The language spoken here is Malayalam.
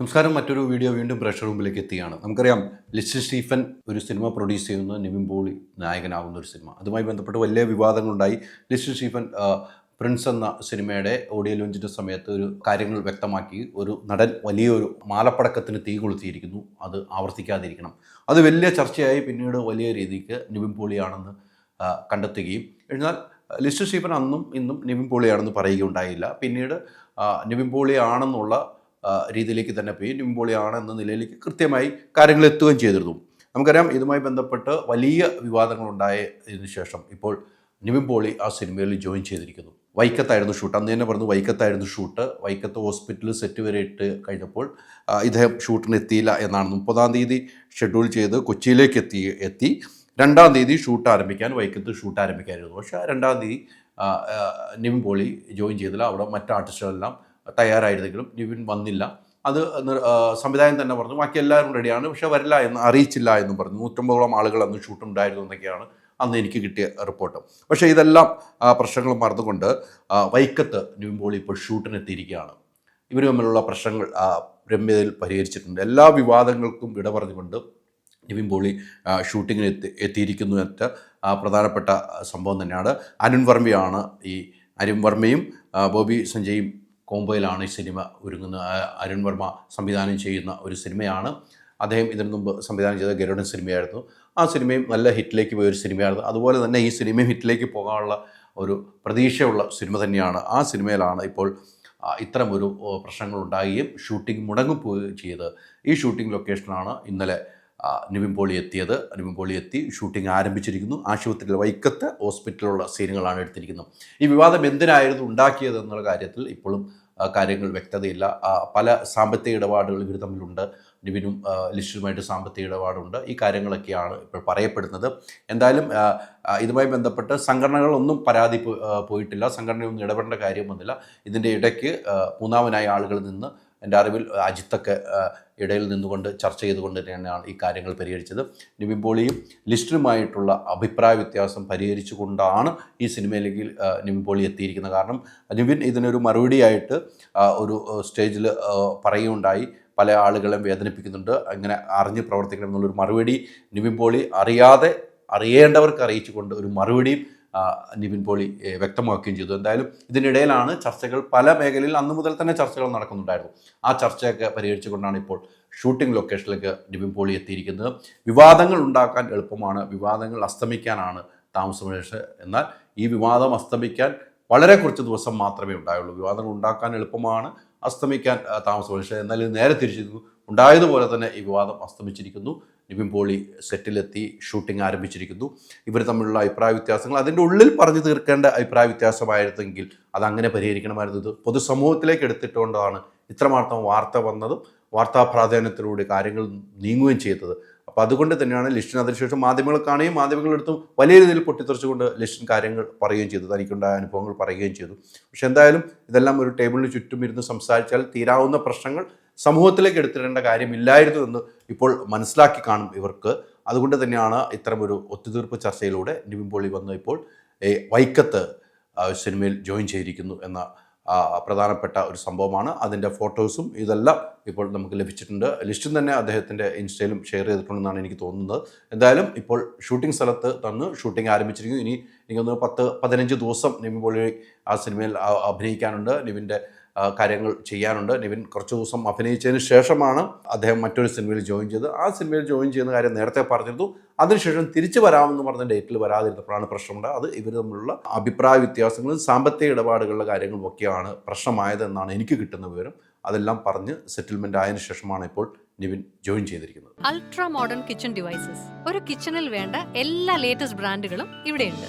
നമസ്കാരം. മറ്റൊരു വീഡിയോ വീണ്ടും പ്രഷർ റൂമിലേക്ക് എത്തിയാണ്. നമുക്കറിയാം ലിസ്റ്റ് സ്റ്റീഫൻ ഒരു സിനിമ പ്രൊഡ്യൂസ് ചെയ്യുന്ന നിവിൻ പോളി നായകനാകുന്ന ഒരു സിനിമ. അതുമായി ബന്ധപ്പെട്ട് വലിയ വിവാദങ്ങളുണ്ടായി. ലിസ്റ്റ് സ്റ്റീഫൻ പ്രിൻസ് എന്ന സിനിമയുടെ ഓഡിയോ ലോഞ്ചിന്റെ സമയത്ത് ഒരു കാര്യങ്ങൾ വ്യക്തമാക്കി. ഒരു നടൻ വലിയൊരു മാലപ്പടക്കത്തിന് തീ കൊളുത്തിയിരിക്കുന്നു. അത് ആവർത്തിക്കാതിരിക്കണം. അത് വലിയ ചർച്ചയായി പിന്നീട് വലിയ രീതിക്ക് നിവിൻ പോളിയാണെന്ന് കണ്ടെത്തുകയും. എന്നാൽ ലിസ്റ്റ് സ്റ്റീഫൻ അന്നും ഇന്നും നിവിൻ പോളിയാണെന്ന് പറയുകയുണ്ടായില്ല. പിന്നീട് നിവിൻ പോളിയാണെന്നുള്ള രീതിയിലേക്ക് തന്നെ പോയി നിംബോളിയാണ് എന്ന നിലയിലേക്ക് കൃത്യമായി കാര്യങ്ങൾ എത്തുകയും ചെയ്തിരുന്നു. നമുക്കറിയാം ഇതുമായി ബന്ധപ്പെട്ട് വലിയ വിവാദങ്ങളുണ്ടായതിനു ശേഷം ഇപ്പോൾ നിവിൻ പോളി ആ സിനിമയിൽ ജോയിൻ ചെയ്തിരിക്കുന്നു. വൈക്കത്തായിരുന്നു ഷൂട്ട് അന്ന് തന്നെ പറഞ്ഞു വൈക്കത്തായിരുന്നു ഷൂട്ട് വൈക്കത്ത് ഹോസ്പിറ്റലിൽ സെറ്റ് വരെ ഇട്ട് കഴിഞ്ഞപ്പോൾ ഇദ്ദേഹം ഷൂട്ടിന് എത്തിയില്ല എന്നാണ്. മുപ്പതാം തീയതി ഷെഡ്യൂൾ ചെയ്ത് കൊച്ചിയിലേക്ക് എത്തി എത്തി. രണ്ടാം തീയതി ഷൂട്ട് ആരംഭിക്കാൻ വൈക്കത്ത് ഷൂട്ട് ആരംഭിക്കാനായിരുന്നു പക്ഷേ രണ്ടാം തീയതി നിവിൻ പോളി ജോയിൻ ചെയ്തില്ല. അവിടെ മറ്റ് ആർട്ടിസ്റ്റുകളെല്ലാം തയ്യാറായിരുന്നെങ്കിലും നിവിൻ വന്നില്ല. അത് സംവിധായകൻ തന്നെ പറഞ്ഞു ബാക്കി എല്ലാവരും റെഡിയാണ് പക്ഷേ വരില്ല എന്ന് അറിയിച്ചില്ല എന്ന് പറഞ്ഞു. നൂറ്റമ്പതോളം ആളുകൾ അന്ന് ഷൂട്ട് ഉണ്ടായിരുന്നു എന്നൊക്കെയാണ് അന്ന് എനിക്ക് കിട്ടിയ റിപ്പോർട്ട്. പക്ഷേ ഇതെല്ലാം പ്രശ്നങ്ങൾ മറന്നുകൊണ്ട് വൈക്കത്ത് പോളി ഇപ്പോൾ ഷൂട്ടിനെത്തിയിരിക്കുകയാണ്. ഇവർ തമ്മിലുള്ള പ്രശ്നങ്ങൾ രമ്യതയിൽ പരിഹരിച്ചിട്ടുണ്ട്. എല്ലാ വിവാദങ്ങൾക്കും വിട പറഞ്ഞുകൊണ്ട് നിവിൻ പോളി ഷൂട്ടിങ്ങിന് എത്തി എത്തിയിരിക്കുന്നു എന്ന പ്രധാനപ്പെട്ട സംഭവം തന്നെയാണ്. അരുൺ വർമ്മയാണ് ഈ അരുൺ വർമ്മയും ബോബി സഞ്ജയും കോംബോയിലാണ് ഈ സിനിമ ഒരുങ്ങുന്ന അരുൺ വർമ്മ സംവിധാനം ചെയ്യുന്ന ഒരു സിനിമയാണ്. അദ്ദേഹം ഇതിനു മുമ്പ് സംവിധാനം ചെയ്ത ഗരുഡൻ സിനിമയായിരുന്നു. ആ സിനിമയും നല്ല ഹിറ്റിലേക്ക് പോയ ഒരു സിനിമയായിരുന്നു. അതുപോലെ തന്നെ ഈ സിനിമയും ഹിറ്റിലേക്ക് പോകാനുള്ള ഒരു പ്രതീക്ഷയുള്ള സിനിമ തന്നെയാണ്. ആ സിനിമയിലാണ് ഇപ്പോൾ ഇത്തരമൊരു ഇത്തരം ഒരു പ്രശ്നങ്ങൾ ഉണ്ടാകുകയും ഷൂട്ടിംഗ് മുടങ്ങിപ്പോവുകയും ചെയ്ത് ഈ ഷൂട്ടിംഗ് ലൊക്കേഷനാണ് ഇന്നലെ നിവിൻ എത്തിയത്. നിവിൻ എത്തി. ഷൂട്ടിംഗ് ആരംഭിച്ചിരിക്കുന്നു. ആശുപത്രിയിൽ വൈക്കത്ത് ഹോസ്പിറ്റലിലുള്ള സീനുകളാണ് എടുത്തിരിക്കുന്നത്. ഈ വിവാദം എന്തിനായിരുന്നു ഉണ്ടാക്കിയത് എന്നുള്ള കാര്യത്തിൽ ഇപ്പോഴും കാര്യങ്ങൾ വ്യക്തതയില്ല. പല സാമ്പത്തിക ഇടപാടുകൾ ഇവർ തമ്മിലുണ്ട്. നിവിനും ലിസ്റ്റുമായിട്ട് സാമ്പത്തിക ഇടപാടുണ്ട്. ഈ കാര്യങ്ങളൊക്കെയാണ് ഇപ്പോൾ പറയപ്പെടുന്നത്. എന്തായാലും ഇതുമായി ബന്ധപ്പെട്ട് സംഘടനകളൊന്നും പരാതി പോയിട്ടില്ല. സംഘടനയൊന്നും ഇടപെടേണ്ട കാര്യം വന്നില്ല ഇതിന്റെ ഇടയ്ക്ക് മൂന്നാമനായ ആളുകളിൽ നിന്ന് എന്റെ അറിവിൽ അജിത്തൊക്കെ ഇടയിൽ നിന്നുകൊണ്ട് ചർച്ച ചെയ്തുകൊണ്ട് തന്നെയാണ് ഈ കാര്യങ്ങൾ പരിഹരിച്ചത്. നിവിൻ പോളിയും ലിസ്റ്ററുമായിട്ടുള്ള അഭിപ്രായ വ്യത്യാസം പരിഹരിച്ചുകൊണ്ടാണ് ഈ സിനിമയിലേക്ക് നിവിൻ പോളി എത്തിയിരിക്കുന്നത്. കാരണം നിവിൻ ഇതിനൊരു മറുപടിയായിട്ട് ഒരു സ്റ്റേജിൽ പറയുകയുണ്ടായി. പല ആളുകളെയും വേദനിപ്പിക്കുന്നുണ്ട്. അങ്ങനെ അറിഞ്ഞ് പ്രവർത്തിക്കണം എന്നുള്ളൊരു മറുപടി നിവിൻ പോളി അറിയാതെ അറിയേണ്ടവർക്ക് അറിയിച്ചുകൊണ്ട് ഒരു മറുപടിയും നിവിൻ പോളി വ്യക്തമാക്കുകയും ചെയ്തു. എന്തായാലും ഇതിനിടയിലാണ് ചർച്ചകൾ പല മേഖലയിൽ അന്നു മുതൽ തന്നെ ചർച്ചകൾ നടക്കുന്നുണ്ടായിരുന്നു. ആ ചർച്ചയൊക്കെ പരിഹരിച്ചുകൊണ്ടാണ് ഇപ്പോൾ ഷൂട്ടിംഗ് ലൊക്കേഷനിലേക്ക് നിവിൻ പോളി എത്തിയിരിക്കുന്നത്. വിവാദങ്ങൾ ഉണ്ടാക്കാൻ എളുപ്പമാണ്. വിവാദങ്ങൾ അസ്തമിക്കാനാണ് താമസമേഷ് എന്നാൽ ഈ വിവാദം അസ്തമിക്കാൻ വളരെ കുറച്ച് ദിവസം മാത്രമേ ഉണ്ടായുള്ളൂ. വിവാദങ്ങൾ ഉണ്ടാക്കാൻ എളുപ്പമാണ് അസ്തമിക്കാൻ താമസമേഷ് താമസം എന്നാൽ നേരെ തിരിച്ചിരുന്നു ഉണ്ടായതുപോലെ തന്നെ ഈ വിവാദം അസ്തമിച്ചിരിക്കുന്നു. നിവിൻ പോളി സെറ്റിലെത്തി ഷൂട്ടിംഗ് ആരംഭിച്ചിരിക്കുന്നു. ഇവർ തമ്മിലുള്ള അഭിപ്രായ വ്യത്യാസങ്ങൾ അതിന്റെ ഉള്ളിൽ പറഞ്ഞു തീർക്കേണ്ട അഭിപ്രായ വ്യത്യാസമായിരുന്നെങ്കിൽ അതങ്ങനെ പരിഹരിക്കണമായിരുന്നു. ഇത് പൊതുസമൂഹത്തിലേക്ക് എടുത്തിട്ടുകൊണ്ടാണ് ഇത്രമാത്രം വാർത്ത വന്നതും വാർത്താ പ്രാധാന്യത്തിലൂടെ കാര്യങ്ങൾ നീങ്ങുകയും ചെയ്തത്. അപ്പോൾ അതുകൊണ്ട് തന്നെയാണ് ലിസ്റ്റിന് അതിനുശേഷം മാധ്യമങ്ങൾ കാണുകയും മാധ്യമങ്ങളെടുത്തും വലിയ രീതിയിൽ പൊട്ടിത്തെറിച്ചുകൊണ്ട് ലിസ്റ്റിൻ കാര്യങ്ങൾ പറയുകയും ചെയ്തു തനിക്കുണ്ടായ അനുഭവങ്ങൾ പറയുകയും ചെയ്തു. പക്ഷെ എന്തായാലും ഇതെല്ലാം ഒരു ടേബിളിന് ചുറ്റും ഇരുന്ന് സംസാരിച്ചാൽ തീരാവുന്ന പ്രശ്നങ്ങൾ സമൂഹത്തിലേക്ക് എടുത്തിടേണ്ട കാര്യമില്ലായിരുന്നു എന്ന് ഇപ്പോൾ മനസ്സിലാക്കി കാണും ഇവർക്ക്. അതുകൊണ്ട് തന്നെയാണ് ഇത്തരമൊരു ഒത്തുതീർപ്പ് ചർച്ചയിലൂടെ നിവിൻ പോളി വന്ന് ഇപ്പോൾ വൈക്കത്ത് സിനിമയിൽ ജോയിൻ ചെയ്തിരിക്കുന്നു എന്ന പ്രധാനപ്പെട്ട ഒരു സംഭവമാണ്. അതിന്റെ ഫോട്ടോസും ഇതെല്ലാം ഇപ്പോൾ നമുക്ക് ലഭിച്ചിട്ടുണ്ട്. ലിസ്റ്റും തന്നെ അദ്ദേഹത്തിന്റെ ഇൻസ്റ്റയിലും ഷെയർ ചെയ്തിട്ടുണ്ടെന്നാണ് എനിക്ക് തോന്നുന്നത്. എന്തായാലും ഇപ്പോൾ ഷൂട്ടിംഗ് സ്ഥലത്ത് തന്ന് ഷൂട്ടിംഗ് ആരംഭിച്ചിരിക്കുന്നു. ഇനി എനിക്കൊന്ന് പത്ത് പതിനഞ്ച് ദിവസം നിവിൻ പോളി ആ സിനിമയിൽ അഭിനയിക്കാനുണ്ട്. നിവിന്റെ കാര്യങ്ങൾ ചെയ്യാനുണ്ട്. നിവിൻ കുറച്ച് ദിവസം അഭിനയിച്ചതിന് ശേഷമാണ് അദ്ദേഹം മറ്റൊരു സിനിമയിൽ ജോയിൻ ചെയ്തത്. ആ സിനിമയിൽ ജോയിൻ ചെയ്യുന്ന കാര്യം നേരത്തെ പറഞ്ഞിരുന്നു. അതിനുശേഷം തിരിച്ചു വരാമെന്ന് പറഞ്ഞ ഡേറ്റിൽ വരാതിരുന്നപ്പോഴാണ് പ്രശ്നമുണ്ട്. അത് ഇവർ തമ്മിലുള്ള അഭിപ്രായ വ്യത്യാസങ്ങളും സാമ്പത്തിക ഇടപാടുകളുടെ കാര്യങ്ങളും ഒക്കെയാണ് പ്രശ്നമായതെന്നാണ് എനിക്ക് കിട്ടുന്ന വിവരം. അതെല്ലാം പറഞ്ഞ് സെറ്റിൽമെന്റ് ആയതിനു ശേഷമാണ് ഇപ്പോൾ നിവിൻ ജോയിൻ ചെയ്തിരിക്കുന്നത്. അൾട്രാ മോഡേൺ കിച്ചൺ ഡിവൈസസ് ഒരു കിച്ചണിൽ വേണ്ട എല്ലാ ലേറ്റസ്റ്റ് ബ്രാൻഡുകളും ഇവിടെയുണ്ട്.